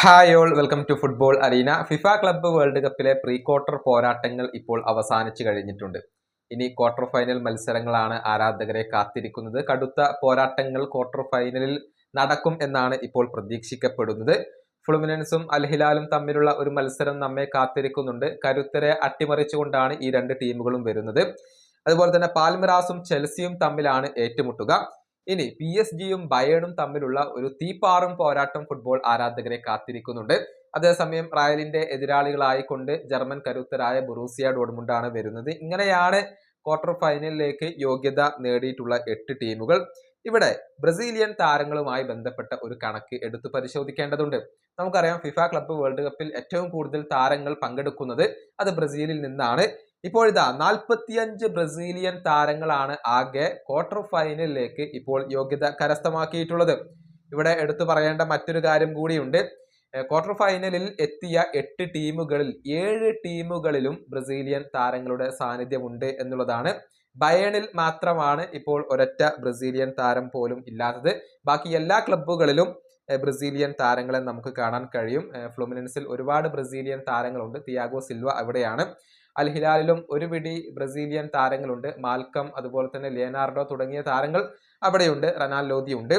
Hi all welcome to football arena. FIFA club world കപ്പിലെ pre quarter പോരാട്ടങ്ങൾ ഇപ്പോൾ അവസാനിച്ചു കഴിഞ്ഞിട്ടുണ്ട്. ഇനി ക്വാർട്ടർ ഫൈനൽ മത്സരങ്ങളാണ് ആരാധകരെ കാത്തിരിക്കുന്നത്. കടുത്ത പോരാട്ടങ്ങൾ ക്വാർട്ടർ ഫൈനലിൽ നടക്കും എന്നാണ് ഇപ്പോൾ പ്രതീക്ഷിക്കപ്പെടുന്നത്. ഫ്ലുമിനൻസും അൽഹിലാലും തമ്മിലുള്ള ഒരു മത്സരം നമ്മെ കാത്തിരിക്കുന്നുണ്ട്. കരുത്തരെ അട്ടിമറിച്ചുകൊണ്ടാണ് ഈ രണ്ട് ടീമുകളും വരുന്നത്. അതുപോലെ തന്നെ പാൽമിറാസും ചെൽസിയും തമ്മിലാണ് ഏറ്റുമുട്ടുക. ഇനി പി എസ് ജിയും ബയേണും തമ്മിലുള്ള ഒരു തീപ്പാറും പോരാട്ടം ഫുട്ബോൾ ആരാധകരെ കാത്തിരിക്കുന്നുണ്ട്. അതേസമയം റയലിന്റെ എതിരാളികളായിക്കൊണ്ട് ജർമ്മൻ കരുത്തരായ ബുറൂസിയ ഡോഡ്മുണ്ടാണ് വരുന്നത്. ഇങ്ങനെയാണ് ക്വാർട്ടർ ഫൈനലിലേക്ക് യോഗ്യത നേടിയിട്ടുള്ള എട്ട് ടീമുകൾ. ഇവിടെ ബ്രസീലിയൻ താരങ്ങളുമായി ബന്ധപ്പെട്ട ഒരു കണക്ക് എടുത്തു പരിശോധിക്കേണ്ടതുണ്ട്. നമുക്കറിയാം ഫിഫ ക്ലബ്ബ് വേൾഡ് കപ്പിൽ ഏറ്റവും കൂടുതൽ താരങ്ങൾ പങ്കെടുക്കുന്നത് അത് ബ്രസീലിൽ നിന്നാണ്. ഇപ്പോഴിതാ നാൽപ്പത്തിയഞ്ച് ബ്രസീലിയൻ താരങ്ങളാണ് ആകെ ക്വാർട്ടർ ഫൈനലിലേക്ക് ഇപ്പോൾ യോഗ്യത കരസ്ഥമാക്കിയിട്ടുള്ളത്. ഇവിടെ എടുത്തു പറയേണ്ട മറ്റൊരു കാര്യം കൂടിയുണ്ട്. ക്വാർട്ടർ ഫൈനലിൽ എത്തിയ എട്ട് ടീമുകളിൽ ഏഴ് ടീമുകളിലും ബ്രസീലിയൻ താരങ്ങളുടെ സാന്നിധ്യമുണ്ട് എന്നുള്ളതാണ്. ബയണിൽ മാത്രമാണ് ഇപ്പോൾ ഒരൊറ്റ ബ്രസീലിയൻ താരം പോലും ഇല്ലാത്തത്. ബാക്കി എല്ലാ ക്ലബ്ബുകളിലും ബ്രസീലിയൻ താരങ്ങളെ നമുക്ക് കാണാൻ കഴിയും. ഫ്ലുമിനൻസിൽ ഒരുപാട് ബ്രസീലിയൻ താരങ്ങളുണ്ട്. തിയാഗോ സിൽവ അവിടെയാണ്. അൽ ഹിലാലിലും ഒരു പിടി ബ്രസീലിയൻ താരങ്ങളുണ്ട്. മാൽക്കം അതുപോലെ തന്നെ ലിയനാർഡോ തുടങ്ങിയ താരങ്ങൾ അവിടെയുണ്ട്. റനാൽ ലോദി ഉണ്ട്.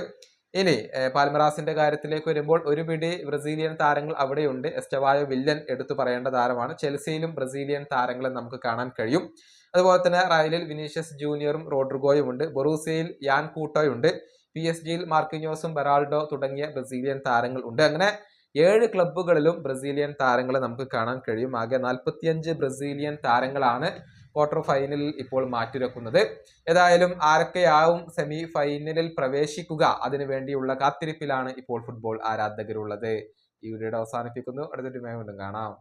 ഇനി പാൽമറാസിന്റെ കാര്യത്തിലേക്ക് വരുമ്പോൾ ഒരു പിടി ബ്രസീലിയൻ താരങ്ങൾ അവിടെയുണ്ട്. എസ്റ്റവായോ വില്ലൻ എടുത്തു പറയേണ്ട താരമാണ്. ചെൽസിയിലും ബ്രസീലിയൻ താരങ്ങളെ നമുക്ക് കാണാൻ കഴിയും. അതുപോലെ തന്നെ റയലിൽ വിനീഷ്യസ് ജൂനിയറും റോഡ്രിഗോയും ഉണ്ട്. ബൊറൂസിയയിൽ യാൻ കൂട്ടോയുണ്ട്. പി എസ് ജിയിൽ മാർക്കിഞ്ഞോസും ബെറാൾഡോ തുടങ്ങിയ ബ്രസീലിയൻ താരങ്ങൾ ഉണ്ട്. അങ്ങനെ ഏഴ് ക്ലബ്ബുകളിലും ബ്രസീലിയൻ താരങ്ങളെ നമുക്ക് കാണാൻ കഴിയും. ആകെ നാൽപ്പത്തിയഞ്ച് ബ്രസീലിയൻ താരങ്ങളാണ് ക്വാർട്ടർ ഫൈനലിൽ ഇപ്പോൾ മാറ്റിവെക്കുന്നത്. ഏതായാലും ആരൊക്കെയാവും സെമി ഫൈനലിൽ പ്രവേശിക്കുക? അതിനു വേണ്ടിയുള്ള കാത്തിരിപ്പിലാണ് ഇപ്പോൾ ഫുട്ബോൾ ആരാധകരുള്ളത്. ഈ വീഡിയോ അവസാനിപ്പിക്കുന്നു. അടുത്തൊരു വീണ്ടും കാണാം.